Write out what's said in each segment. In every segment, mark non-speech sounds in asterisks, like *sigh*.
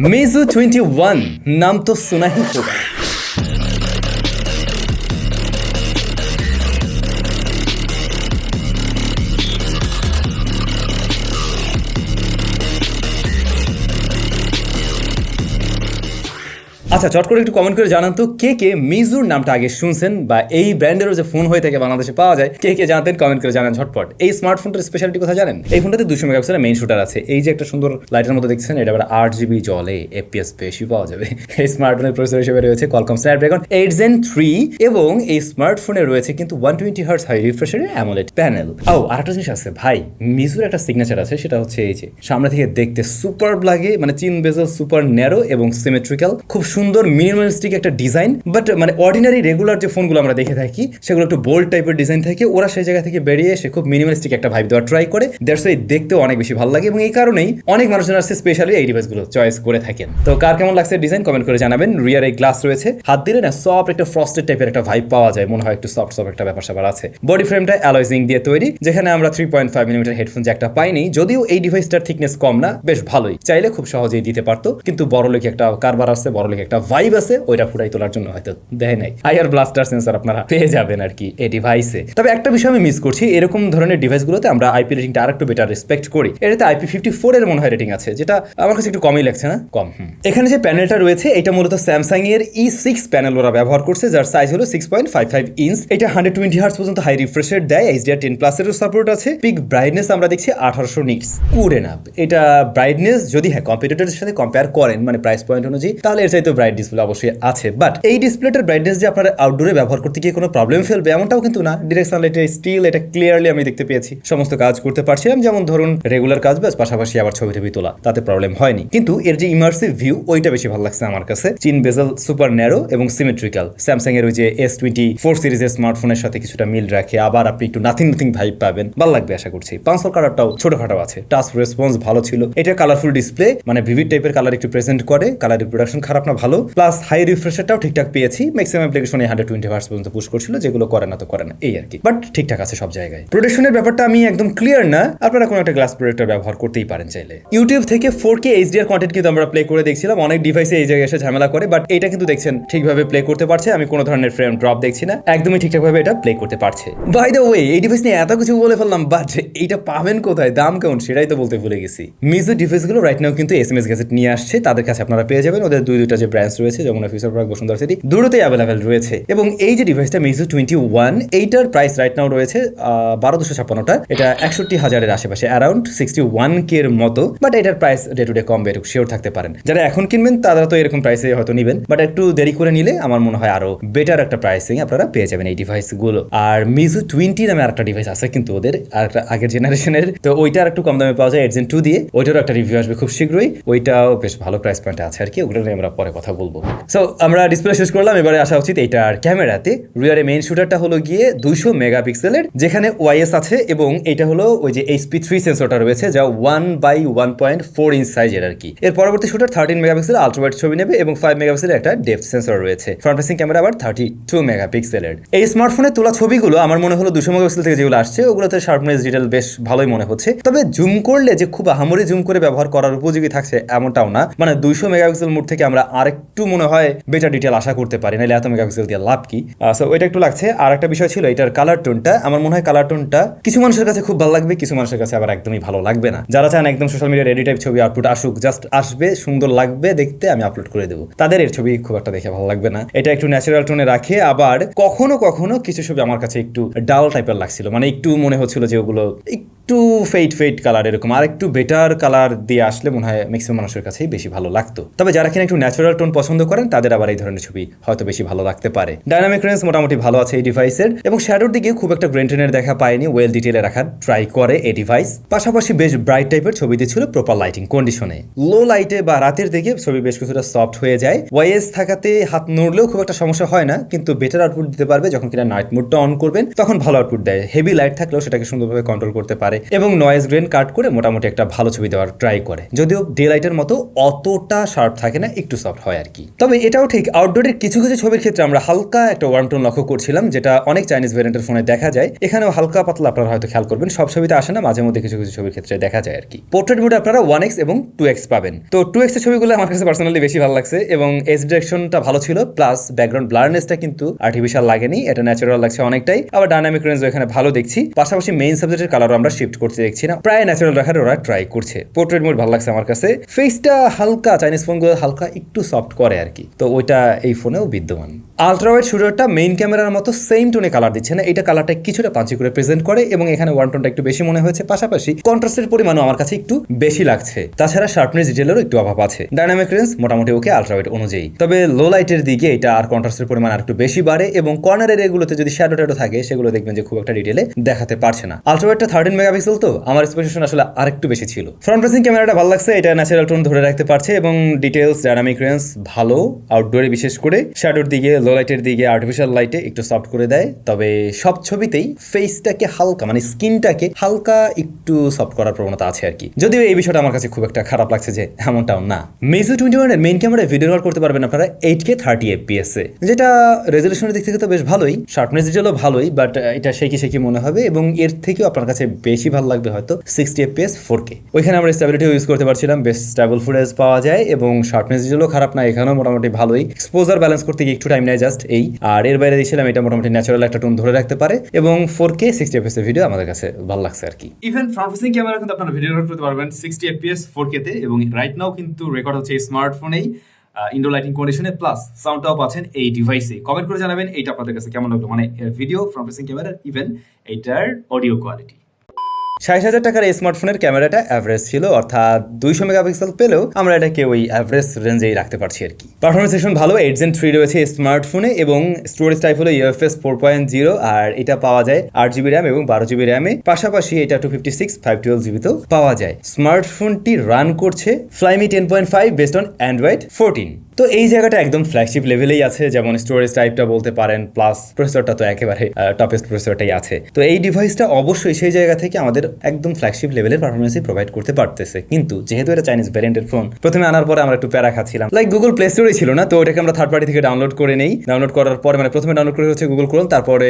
मेजू twenty one नाम तो सुना ही होगा আচ্ছা চট করে একটু কমেন্ট করে জানান তো, কে কে মিজুর নামটা আগে শুনছেন বা এই ব্র্যান্ডেরও যে ফোন হয়ে থাকে বাংলাদেশে পাওয়া যায়, কে কে জানতেন কমেন্ট করে জানান ঝটপট। এই স্মার্টফোনটার স্পেশালিটি কথা জানেন? এই ফোনটাতে দুশো মেগাপিক্সেলের মেইন শুটার আছে। এই যে একটা সুন্দর লাইটের মতো দেখছেন, এটা আবার আট জিবি জলে এফপিএস বেশি পাওয়া যাবে। এই স্মার্টফোনের প্রসেসর হিসেবে রয়েছে Qualcomm Snapdragon eight gen three এবং এই স্মার্টফোনে রয়েছে কিন্তু ওয়ান টোয়েন্টি হার্স হাই রিফ্রেশারের অ্যামোলেড প্যানেল ও, আর একটা জিনিস আছে, ভাই, মিজুর একটা সিগনেচার আছে, সেটা হচ্ছে এই যে, সামনে থেকে দেখতে সুপার লাগে মানে চিন বেজেল সুপার ন্যারো এবং সিমেট্রিক্যাল খুব সুন্দর মিনিমালিস্টিক একটা ডিজাইন বাট মানে অর্ডিনারি রেগুলার যে ফোনগুলো আমরা দেখে থাকি, সেগুলো একটু বোল্ড টাইপের ডিজাইন থাকে, ওরা সেই জায়গা থেকে বেরিয়ে এসে খুব মিনিমালিস্টিক একটা ভাইব দেওয়ার ট্রাই করে। দ্যাটস ওয়াই দেখতেও অনেক বেশি ভালো লাগে এবং এই কারণেই অনেক মানুষজন আসছে স্পেশালি এই ডিভাইসগুলো চয়েস করে থাকেন। তো কার কেমন লাগছে ডিজাইন কমেন্ট করে জানাবেন। রিয়ার এই গ্লাস রয়েছে। হাত দিলে না সফট একটা ফ্রস্টেড টাইপের একটা ভাইব পাওয়া যায়। মনে হয় একটু সফট সফট একটা ব্যাপার স্যাপার আছে। বডি ফ্রেমটা অ্যালয়জিং দিয়ে তৈরি, যেখানে আমরা three point five millimetre headphone জ্যাকটা পাইনি। যদিও এই ডিভাইসটার থিকনেস কম না, বেশ ভালোই। চাইলে খুব সহজেই দিতে পারতো। কিন্তু বড় লেখে একটা কারবার আসছে বড় লেখে একটা ভাইব আছে, ওইটা ফুটাই তোলার জন্য হয়তো দেয় নাই। আইআর ব্লাস্টার সেন্সার আপনারা পেয়ে যাবেন আর কি এই ডিভাইসে তবে একটা বিষয় আমি মিস করছি, এরকম ধরনের ডিভাইসগুলোতে আমরা আইপি রেটিংটা আরেকটু বেটার রেসপেক্ট করি। এটাতে আইপি ফিফটি ফোর এর মনে হয় রেটিং আছে, যেটা আমার কাছে একটু কমই লাগছে, না? কম। এখানে যে প্যানেলটা রয়েছে, এটা মূলত স্যামসাং এর ই সিক্স প্যানেল ওরা ব্যবহার করছে, যার সাইজ হলো six point five five inch এটা হান্ড্রেড টোয়েন্টি হার্স পর্যন্ত হাই রিফ্রেশের দেয় এইচডিআর টেন প্লাস প্লাসেরও সাপোর্ট আছে। পিক ব্রাইটনেস আমরা দেখছি আঠারোশো নিটস কুড়ে না এটা ব্রাইটনেস যদি হ্যাঁ কম্পিউটারের সাথে কম্পেয়ার করেন মানে প্রাইস পয়েন্ট অনুযায়ী, তাহলে এর চাইতে ব্রাইট ডিসপ্লে অবশ্যই আছে। বাট এই ডিসপ্লেটার ব্রাইটনেস যে আপনারা আউটডোরে ব্যবহার করতে গিয়ে কোনো প্রবলেম ফেলবে এমনটাও কিন্তু না। ডিরেক্ট সানলাইটে স্টিল এটা ক্লিয়ারলি আমি দেখতে পেয়েছি। সমস্ত কাজ করতে পারছিলাম যেমন ধরুন রেগুলার কাজ ব্যাস, পাশাপাশি আবার ছবি টবি তোলা। তাতে প্রবলেম হয়নি। কিন্তু এর যে ইমার্সিভ ভিউ ওইটা বেশি ভালো লাগছে আমার কাছে। চিন বেজেল সুপার ন্যারো এবং সিমেট্রিক্যাল স্যামসাং এর ওই যে এস টোয়েন্টি ফোর সিরিজের স্মার্টফোনের সাথে কিছুটা মিল রাখে। আবার আপনি একটু নাথিং নাথিং ভাইব পাবেন। ভালো লাগবে আশা করছি। পাঁচশো কালারটাও ছোটখাটো আছে। টাচ রেসপন্স ভালো ছিল। এটা কালারফুল ডিসপ্লে মানে ভিভিড টাইপের কালার একটু প্রেজেন্ট করে। কালার রিপ্রোডাকশন খারাপ না, ভালো প্লাস হাই রিফ্রেশারটাও ঠিকঠাক পেয়েছি। ম্যাক্সিমাম অ্যাপ্লিকেশনে হান্ড্রেড টোয়েন্টি হার্স পর্যন্ত পুশ করছিল, যেগুলো করে না তো করে না, এই আর কি। বাট ঠিকঠাক আছে সব জায়গায়। প্রোডাকশনের ব্যাপারটা আমি একদম ক্লিয়ার না। আপনারা কোনো একটা গ্লাস প্রোডাক্টর ব্যবহার করতেই পারেন চাইলে। ইউটিউব থেকে ফোর কে এইচডিআর কন্টেন্ট কিন্তু আমরা প্লে করে দেখছিলাম। অনেক ডিভাইসে এই জায়গায় এসে ঝামেলা করে বাট এটা কিন্তু দেখছেন, ঠিকভাবে প্লে করতে পারছে। আমি কোনো ধরনের ফ্রেম ড্রপ দেখছি না। একদমই ঠিকঠাকভাবে এটা প্লে করতে পারছে। বাই দ্য ওয়ে এই ডিভাইস নিয়ে এত কিছু বলে ফেললাম বাট এটা পাবেন কোথায়? দাম কেমন? সেটাই তো বলতে ভুলে গেছি। মিজো ডিভাইসগুলো রাইট নাও কিন্তু এস এম এস গ্যাজেট নিয়ে আসছে। তাদের কাছে আপনারা পেয়ে যাবেন। ওদের দুই দুইটা যে ব্র্যান্ডস রয়েছে, যেমন ফিউচার পার্ক বসুন্ধরা সিটি দুটোতেই অ্যাভেলেবেল রয়েছে। এবং এই যে ডিভাইসটা মিজো টোয়েন্টি ওয়ান এইটার প্রাইস রাইট নাও রয়েছে বারো দুশো ছাপ্পান্নটা। এটা একষট্টি হাজারের আশেপাশে অ্যারাউন্ড সিক্সটি ওয়ান কে এর মতো। বাট এটার প্রাইস ডে টু ডে কম বেরুক শিওর থাকতে পারেন। যারা এখন কিনবেন, তারা তো এরকম প্রাইসে হয়তো নেবেন। বাট একটু দেরি করে নিলে আমার মনে হয় আরও বেটার একটা প্রাইসিং আপনারা পেয়ে যাবেন এই ডিভাইসগুলো আর মিজু টোয়েন্টি নামে আর একটা ডিভাইস আছে কিন্তু ওদের আর একটা আগের জেনারেশনের তো ওইটা আর একটু কম দামে পাওয়া যায় এডজেন টু দিয়ে। ওইটারও একটা রিভিউ আসবে খুব শীঘ্রই। ওইটাও বেশ ভালো প্রাইস পয়েন্টে আছে আর কি, ওগুলো নিয়ে আমরা পরে কথা বলব। সো আমরা ডিসপ্লে শেষ করলাম, এবারে আসা উচিত এইটার ক্যামেরাতে। রিয়ারে মেইন শুটারটা হলো গিয়ে দুইশো মেগাপিক্সেলের, যেখানে ওয়াইএস আছে এবং এটা হলো ওই যে এইচপি থ্রি সেন্সরটা রয়েছে, যা one by one point four inch সাইজের আর কি। এর পরবর্তী শুটার থার্টিন মেগাপিক্সেল আলট্রাওয়াইড ছবি নেবে এবং ফাইভ মেগাপিক্সেলের একটা ডেপথ সেন্সর রয়েছে। ফ্রন্ট ফেসিং ক্যামেরা আবার থার্টি টু মেগাপিক্সেলের। এই স্মার্টফোনে তোলা ছবিগুলো আমার মনে হলো দুশো মেগাপিক্সেল থেকে যেগুলো আসছে, ওগুলোতে শার্পনেস ডিটেল বেশ ভালোই মনে হচ্ছে। তবে জুম করলে যে খুব আহামরি জুম করে ব্যবহার করার উপযোগী থাকছে এমনটাও না। মানে দুইশো মেগাপিক্সেল মোড থেকে আমরা আরেকটু মনে হয় বেটার ডিটেল আশা করতে পারি, নাহলে এত মেগাপিক্সেল দিয়ে লাভ কি? সো ওইটা একটু লাগছে। আর একটা বিষয় ছিল, এটার কালার টোনটা আমার মনে হয় কালার টোনটা কিছু মানুষের কাছে খুব ভালো লাগবে, কিছু মানুষের কাছে আবার একদমই ভালো লাগবে না। যারা চান একদম সোশ্যাল মিডিয়ার রেডি টাইপ ছবি আউটপুট আসুক জাস্ট আসবে, সুন্দর লাগবে, দেখতে আমি আপলোড করে দেবো। তাদের এর ছবি খুব একটা দেখে ভালো লাগবে না। এটা একটু ন্যাচারাল টোনে রাখে, আবার কখনো কখনো কিছু ছবি আমার কাছে একটু ডাল টাইপের লাগছিল। মানে একটু মনে হচ্ছিল যে ওগুলো একটু ফেইট ফেইট কালার এরকম, আর একটু বেটার কালার দিয়ে আসলে মনে হয় ম্যাক্সিমাম মানুষের কাছেই বেশি ভালো লাগতো। তবে যারা কিনা একটু ন্যাচারাল টোন পছন্দ করেন, তাদের আবার এই ধরনের ছবি হয়তো বেশি ভালো লাগতে পারে। ডাইনামিক রেঞ্জ মোটামুটি ভালো আছে এই ডিভাইসের এবং শ্যাডোর দিকে খুব একটা গ্রেন্টেনের দেখা পায়নি ওয়েল ডিটেলে রাখার ট্রাই করে এই ডিভাইস পাশাপাশি বেশ ব্রাইট টাইপের ছবি দিচ্ছিল প্রপার লাইটিং কন্ডিশনে লো লাইটে বা রাতের দিকে ছবি বেশ কিছুটা সফট হয়ে যায়। ওয়াইএস থাকাতে হাত নড়লেও খুব একটা সমস্যা হয় না, কিন্তু বেটার আউটপুট দিতে পারবে যখন কিনা নাইট মুডটা অন করবেন, তখন ভালো আউটপুট দেয়। হেভি লাইট থাকলেও সেটাকে সুন্দরভাবে কন্ট্রোল করতে পারে। পারে এবং নয়েজ গ্রেন কাট করে মোটামুটি একটা ভালো ছবি দেওয়ার ট্রাই করে। যদিও ডে লাইটের মতো অতটা শার্প থাকে না, একটু সফট হয় আর কি। তবে এটাও ঠিক আউটডোরের কিছু কিছু ছবির ক্ষেত্রে আমরা হালকা একটা ওয়ার্ম টোন লক্ষ্য করছিলাম, যেটা অনেক চাইনিজ ভ্যারিয়েন্টের ফোনে দেখা যায়। এখানেও হালকা পাতলা আপনারা হয়তো খেয়াল করবেন, সব ছবিতে আসে না, মাঝে মধ্যে কিছু কিছু ছবির ক্ষেত্রে দেখা যায় আর কি। পোর্ট্রেট মোডে আপনারা ওয়ান এক্স এবং টু এক্স পাবেন। তো টু এক্সের ছবিগুলো আমার কাছে পার্সোনালি বেশি ভালো লাগছে এবং এস ডিরেকশনটা ভালো ছিল প্লাস ব্যাকগ্রাউন্ড ব্লারনেসটা কিন্তু আর্টিফিশিয়াল লাগেনি, এটা ন্যাচারাল লাগছে অনেকটাই। আবার ডাইনামিক রেঞ্জ এখানে ভালো দেখছি। পাশাপাশি মেইন সাবজেক্টের কালারও আমরা শিফট করতে দেখছি না। প্রায় ন্যাচারাল রাখার ওরা ট্রাই করছে। পোর্ট্রেট মোড ভালো লাগছে আমার কাছে। ফেসটা হালকা চাইনিজ ফোনগুলো হালকা একটু সফট করে আর কি। তো ওইটা এই ফোনেও বিদ্যমান। আলট্রাওয়াইড শুটারটা মেইন ক্যামেরার মতো সেম টোনে কালার দিচ্ছে না। এটা কালারটা কিছুটা পাঁচি করে প্রেজেন্ট করে এবং এখানে ওয়ান টোনটা একটু বেশি মনে হয়েছে। পাশাপাশি কন্ট্রাস্টের পরিমাণও আমার কাছে একটু বেশি লাগছে। তাছাড়া শার্পনেস ডিটেলেরও একটু অভাব আছে। ডাইনামিক রেঞ্জ মোটামুটি ওকে আলট্রাওয়াইড অনুযায়ী। তবে লো লাইটের দিকে এটা আর কন্ট্রাস্টের পরিমাণ আর একটু বেশি বাড়ে এবং কর্নারের এগুলোতে যদি শ্যাডো ট্যাডো থাকে, সেগুলো দেখবেন যে খুব একটা ডিটেলে দেখাতে পারছে না। আলট্রাওয়াইডটা থার্টিন মেগাপিক্সেল তো, আমার স্পেসিফিকেশন আসলে আরেকটু বেশি ছিল। ফ্রন্ট ফেসিং ক্যামেরাটা ভালো লাগছে, এটা ন্যাচারাল টোন ধরে রাখতে পারছে এবং ডিটেলস ডাইনামিক রেঞ্জ ভালো আউটডোরে বিশেষ করে। শ্যাডোর দিকে লো লাইটের দিকে আর্টিফিশিয়াল লাইটে একটু সফট করে দেয়, তবে সব ছবিতেই ফেসটাকে হালকা মানে স্কিনটাকে হালকা একটু সফট করার প্রবণতা আছে আর কি। যদিও এই বিষয়টা আমার কাছে খুব একটা খারাপ লাগছে যে এমনটাও না। মেজো টোয়েন্টি ওয়ানের মেইন ক্যামেরায় ভিডিও রেকর্ড করতে পারবেন আপনারা এইট কে থার্টি এফপিএস এ। যেটা রেজলিউশনের দিক থেকে তো বেশ ভালোই শার্পনেস ডিটেলও ভালোই বাট এটা শেখি শেখি মনে হবে এবং এর থেকেও আপনার কাছে বেশি ভালো লাগবে হয়তো সিক্সটি এফপিএস ফোর কে ওইখানে আমরা স্টেবিলিটিও ইউজ করতে পারছিলাম, বেশ স্টেবল ফুটেজ পাওয়া যায় এবং শার্পনেস ডিটেলও খারাপ না, এখানেও মোটামুটি ভালোই। এক্সপোজার ব্যালেন্স করতে গিয়ে একটু টাইম নেয় জাস্ট এই। আর এর বাইরে দিয়েছিলাম, এটা মোটামুটি ন্যাচারাল একটা টোন ধরে রাখতে পারে এবং four K sixty FPS video আমাদের কাছে ভালো লাগছে আর কি। ইভেন ফ্রন্ট ফেসিং ক্যামেরা কিন্তু আপনারা ভিডিও রেকর্ড করতে পারবেন সিক্সটি এফপিএস ফোর কে তে এবং রাইট নাও কিন্তু রেকর্ড হচ্ছে স্মার্টফোনেই ইন্ডোর লাইটিং কন্ডিশনে প্লাস সাউন্ডটাও পাচ্ছেন এই ডিভাইসে কমেন্ট করে জানাবেন এইটা আপনাদের কাছে কেমন লাগল মানে ভিডিও ফ্রন্ট ফেসিং ইভেন এইটার অডিও কোয়ালিটি ষাট হাজার টাকার এই স্মার্টফোনের ক্যামেরাটা অ্যাভারেজ ছিল, অর্থাৎ দুইশো মেগাপিক্সেল পেলেও আমরা এটাকে ওই অ্যাভারেজ রেঞ্জেই রাখতে পারছি আর কি। পারফরমেন্স সেকশন ভালো এইট জেন থ্রি রয়েছে স্মার্টফোনে এবং স্টোরেজ টাইপ হলো ইউএফএস ফোর পয়েন্ট জিরো আর এটা পাওয়া যায় আট জিবি র্যাম এবং বারো জিবি র্যামে পাশাপাশি এটা two fifty six five twelve জিবিতেও পাওয়া যায়। স্মার্টফোনটি রান করছে Flyme ten point five based on Android fourteen তো এই জায়গাটা একদম ফ্ল্যাগশিপ লেভেলেই আছে, যেমন স্টোরেজ টাইপটা বলতে পারেন প্লাস প্রসেসরটা তো একেবারে টপেস্ট প্রসেসরটাই আছে। তো এই ডিভাইসটা অবশ্যই সেই জায়গা থেকে আমাদের একদম ফ্ল্যাগশিপ লেভেলের পারফরমেন্সই প্রোভাইড করতে পারতেছে। কিন্তু যেহেতু এটা চাইনিজ ভ্যারিয়েন্টের ফোন প্রথমে আনার পরে আমরা একটু প্যারা খাচ্ছিলাম। লাইক গুগল প্লে স্টোরেই ছিল না, তো ওটাকে আমরা থার্ড পার্টি থেকে ডাউনলোড করে নেই। ডাউনলোড করার পরে মানে প্রথমে ডাউনলোড করে হচ্ছে গুগল ক্রোম তারপরে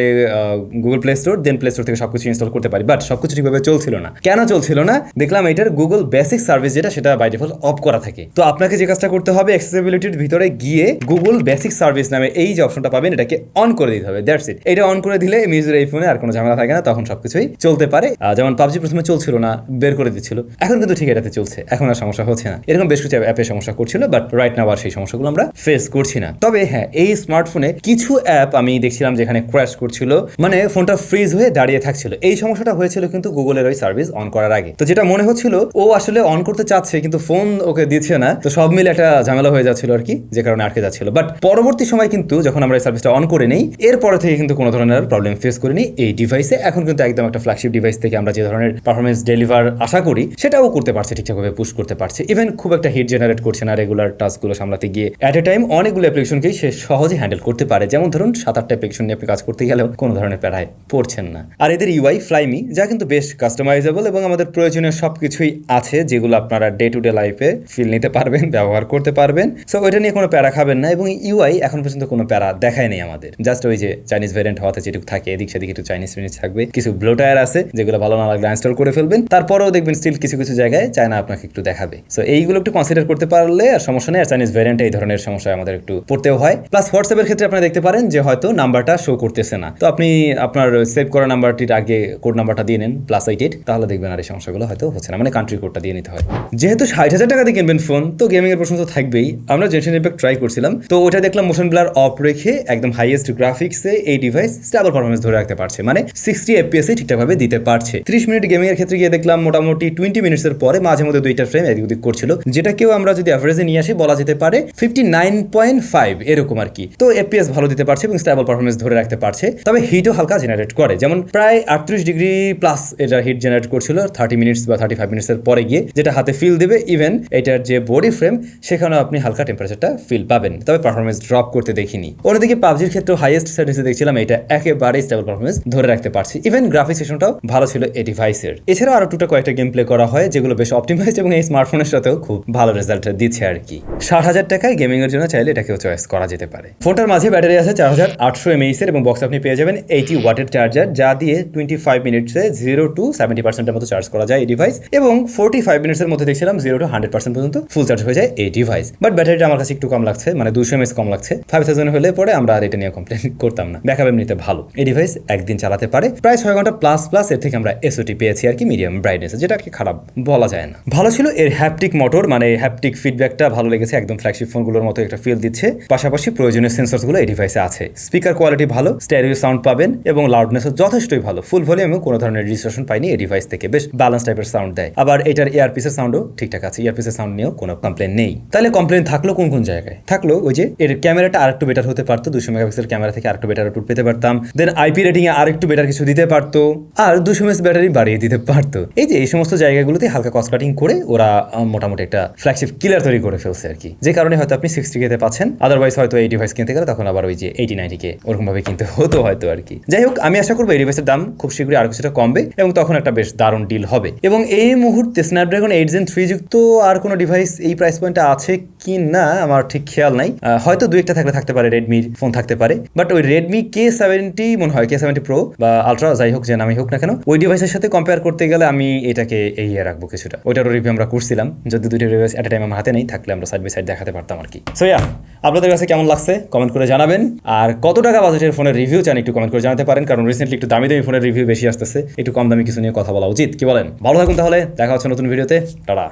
Google Play Store then Play Store থেকে সবকিছু ইনস্টল করতে পারি। বাট সবকিছু ঠিকভাবে চলছিল না। কেন চলছিল না? দেখলাম এটার গুগল বেসিক সার্ভিস যেটা, সেটা বাই ডিফল্ট অফ করা থাকে। তো আপনাকে যে কাজটা করতে হবে অ্যাক্সেসিবিলিটির ভিতরে গিয়ে গুগল বেসিক সার্ভিস নামে এই যে অপশনটা পাবেন, এটাকে অন করে দিতে হবে দ্যাটস ইট এটা অন করে দিলে মিউজের এই ফোনে আর কোনো ঝামেলা থাকে না, তখন সবকিছুই চলতে পারে। যেমন পাবজি প্রথমে চলছিল না, বের করে দিচ্ছিল। এখন কিন্তু ঠিক এটাতে চলছে, এখন আর সমস্যা হচ্ছে না। এরকম বেশ কিছু অ্যাপে সমস্যা করছিল বাট রাইট নাও আর সেই সমস্যাগুলো আমরা ফেস করছি না। তবে হ্যাঁ এই স্মার্টফোনে কিছু অ্যাপ আমি দেখছিলাম যেখানে ক্র্যাশ করছিল মানে ফোনটা ফ্রিজ হয়ে দাঁড়িয়ে থাকছিল। এই সমস্যাটা হয়েছিল কিন্তু গুগলের ওই সার্ভিস অন করার আগে। তো যেটা মনে হচ্ছিল, ও আসলে অন করতে চাচ্ছে, কিন্তু ফোন ওকে দিচ্ছে না। তো সব মিলে একটা ঝামেলা হয়ে যাচ্ছিল আর কি? যে কারণে আটকে যাচ্ছিল। বাট পরবর্তী সময় কিন্তু যখন আমরা এই সার্ভিসটা অন করে নেই, এরপরে থেকে কিন্তু কোনো ধরনের প্রবলেম ফেস করিনি এই ডিভাইসে এখন কিন্তু একদম একটা ফ্ল্যাগশিপ ডিভাইস থেকে আমরা যে ধরনের পারফরমেন্স ডেলিভার আশা করি, সেটাও করতে পারছে, ঠিকঠাকভাবে পুশ করতে পারছে। ইভেন খুব একটা হিট জেনারেট করছে না রেগুলার টাস্কগুলো সামলাতে গিয়ে। অ্যাট এ টাইম অনেকগুলো অ্যাপ্লিকেশনকেই সে সহজে হ্যান্ডেল করতে পারে। যেমন ধরুন, সাত আটটা অ্যাপ্লিকেশন নিয়ে আপনি কাজ করতে গেলেও কোনো ধরনের প্যারায় পড়ছেন না। আর এদের ইউআই ফ্লাইমি যা কিন্তু বেশ কাস্টমাইজেবল এবং আমাদের প্রয়োজনীয় সব কিছুই আছে, যেগুলো আপনারা ডে টু ডে লাইফে ফিল নিতে পারবেন, ব্যবহার করতে পারবেন। সো ওইটা নিয়ে কোনো প্যারা খাবেন না এবং ইউআই এখন পর্যন্ত কোনো প্যারা দেখায় নেই আমাদের। জাস্ট ওই যে চাইনিজ ভ্যারিয়েন্ট হওয়াতে যেটুকু থাকে, এদিক সেদিক একটু চাইনিজ ফিনিশ থাকবে। কিছু ব্লো টায়ার আছে, যেগুলো ভালো না লাগলে ইনস্টল করে ফেলবেন। তারপরেও দেখবেন স্টিল কিছু কিছু জায়গায় চায়না আপনাকে একটু দেখাবে। সো এইগুলো একটু কনসিডার করতে পারলে আর সমস্যা নেই। আর চাইনিজ ভ্যারিয়েন্ট এই ধরনের সমস্যায় আমাদের একটু পড়তেও হয়। প্লাস হোয়াটসঅ্যাপের ক্ষেত্রে আপনারা দেখতে পারেন যে হয়তো নাম্বারটা শো করতেছে না। তো আপনি আপনার সেভ করা নাম্বারটির আগে কোড নাম্বারটা দিয়ে নেন প্লাস এইট এইট তাহলে দেখবেন আর এই সমস্যাগুলো হয়তো হচ্ছে না। মানে কান্ট্রি কোডটা দিয়ে নিতে হয়। যেহেতু ষাট হাজার টাকা দিয়ে কিনবেন ফোন তো গেমিং এর প্রশ্ন তো থাকবেই। আমরা জেনশন ইম্প্যাক্ট ট্রাই করছিলাম। তো ওটা দেখলাম মোশন ব্লার অফ রেখে একদম হাইয়েস্ট গ্রাফিক্সে এই ডিভাইস স্টেবল পারফরমেন্স ধরে রাখতে পারছে। মানে সিক্সটি এফপিএস ঠিকঠাকভাবে দিতে পারছে। ত্রিশ মিনিট গেমিং এর ক্ষেত্রে গিয়ে দেখলাম মোটামুটি টোয়েন্টি মিনিটসের পরে মাঝে মধ্যে দুইটা ফ্রেম এদিক ওদিক করছিল। যেটা কেউ আমরা যদি অ্যাভারেজে নিয়ে আসি, বলা যেতে পারে ফিফটি নাইন পয়েন্ট ফাইভ এরকম আর কি। তো এফপিএস ভালো দিতে পারছে এবং স্টেবল পারফরমেন্স ধরে রাখতে পারছে। তবে হিটও হালকা জেনারেট করে। যেমন প্রায় আটত্রিশ ডিগ্রি প্লাস এটা হিট জেনারেট করছিল থার্টি মিনিটস বা থার্টি ফাইভ মিনিটসের পরে গিয়ে, যেটা হাতে ফিল দেবে। ইভেন এটার যে বডি ফ্রেম সেখানেও আপনি হালকা টেম্পারেচারটা ফিল পাবেন। তবে পারফরমেন্স ড্রপ করতে দেখিনি। অন্যদিকে পাবজির ক্ষেত্রে হাইয়েস্ট সেটিংসে দেখছিলাম, এটা একেবারে স্টেবল পারফরমেন্স ধরে রাখতে পারছি। ইভেন গ্রাফিক সেশনটাও ভালো ছিল এই ডিভাইসের এছাড়াও আরও টুটা কয়েকটা গেম প্লে করা হয়, যেগুলো বেশ অপটিমাইজড এবং এই স্মার্টফোনের সাথেও খুব ভালো রেজাল্ট দিচ্ছে আর কি। ষাট হাজার টাকায় গেমিং এর জন্য চাইলে এটাকেও চয়েস করা যেতে পারে। ফোনটার মাঝে ব্যাটারি আছে চার হাজার আটশো এমএইচ এর এবং বক্স আপনি পেয়ে যাবেন এইটি ওয়াটের চার্জার যা দিয়ে টোয়েন্টি ফাইভ মিনিটসে জিরো টু সেভেন্টি পার্সেন্টের মতো চার্জ করা যায় এই ডিভাইস এবং ফোর্টি ফাইভ মিনিটসের মধ্যে দেখছিলাম জিরো টু হান্ড্রেড পার্সেন্ট পর্যন্ত ফুল চার্জ হয়ে যায় এই ডিভাইস বাট ব্যাটারিটা আমার কাছে একটু কম লাগছে মানে দুশো এমএস কম লাগছে। ফাইভ থাউজেন্ড হলে পরে আমরা আর এটা নিয়ে কমপ্লেন *laughs* করতাম না। ব্যাকআপ এমনিতে ভালো। এই ডিভাইস একদিন চালাতে পারে। প্রায় ছয় ঘণ্টা প্লাস প্লাস এর থেকে আমরা এসওটি পেয়েছি আর কি মিডিয়াম ব্রাইটনেস যেটা কি খারাপ বলা যায় না। ভালো ছিল এর হ্যাপটিক মোটর মানে হ্যাপটিক ফিডব্যাকটা ভালো লেগেছে, একদম ফ্ল্যাগশিপ ফোনগুলোর মতো একটা ফিল দিচ্ছে। পাশাপাশি প্রয়োজনীয় সেন্সরসগুলো এই ডিভাইসে আছে। স্পিকার কোয়ালিটি ভালো স্ট্যারিও সাউন্ড পাবেন এবং লাউডনেসও যথেষ্টই ভালো। ফুল ভলিউমেও কোনো ধরনের রেজিস্ট্রেশন পাইনি এই ডিভাইস থেকে। বেশ ব্যালেন্স টাইপের সাউন্ড দেয়। আবার এটার এয়ারপিসের সাউন্ডও ঠিকঠাক আছে। এয়ারপিসের সাউন্ড নিয়েও কোনো কমপ্লেন নেই। তাহলে কমপ্লেন থাকল কোন কোন জায়গায়। থাকল ওই যে এর ক্যামেরাটা আরেকটু বেটার হতে পারতো, দুশো মেগাপিক্সেল ক্যামেরা থেকে আরেকটু বেটার আউটপুট পেতে পারতাম। দেন আইপি রেটিং এ আরেকটু বেটার কিছু দিতে পারতো। আর দুশো মেস ব্যাটারি বাড়িয়ে দিতে পারতো। এই যে এই সমস্ত জায়গাগুলোতে হালকা কস্ট কাটিং করে ওরা মোটামুটি একটা ফ্ল্যাগশিপ কিলার তৈরি করে ফেলছে আর কি। যে কারণে হয়তো আপনি সিক্সটি কেতে পাচ্ছেন আদারওয়াইজ হয়তো এই ডিভাইস কিনতে গেলে তখন আবার ওই যে এইটি নাইনটি কে ওরকম ভাবে কিনতে হতো হয়তো আর কি। যাই হোক, আমি আশা করব এই ডিভাইসের দাম খুব শীঘ্রই আর কিছুটা কমবে এবং তখন একটা বেশ দারুণ ডিল হবে। এবং এই মুহূর্তে স্ন্যাপড্রাগন এইট জেন থ্রি যুক্ত আর কোনো ডিভাইস এই প্রাইস পয়েন্টে আছে কি না আমার ঠিক খেয়াল নাই। হয়তো দু একটা থাকলে থাকতে পারে রেডমির ফোন থাকতে পারে। বাট ওই রেডমি কে সেভেন্টি মনে হয় কে সেভেন্টি প্রো বা আলট্রা যাই হোক, যে নামই হোক না কেন, ওই ডিভাইসের সাথে কম্পেয়ার করতে গেলে আমি এটাকে এগিয়ে রাখব কিছুটা। ওইটারও রিভিউ আমরা করছিলাম, যদি দুইটা ডিভাইস এট টাইম আমার হাতে নেই, থাকলে আমরা সাইড বাই সাইড দেখাতে পারতাম আর কি। সো ইয়া আপনাদের কাছে কেমন লাগছে কমেন্ট করে জানাবেন। আর কত টাকা বাজেটের ফোনের রিভিউ চান একটু কমেন্ট করে জানাতে পারেন, কারণ রিসেন্টলি একটু দামি দামি ফোনের রিভিউ বেশি আসতেছে, একটু কম দামি কিছু নিয়ে কথা বলা উচিত, কি বলেন? ভালো থাকুন তাহলে, দেখা হচ্ছে নতুন ভিডিওতে টাটা।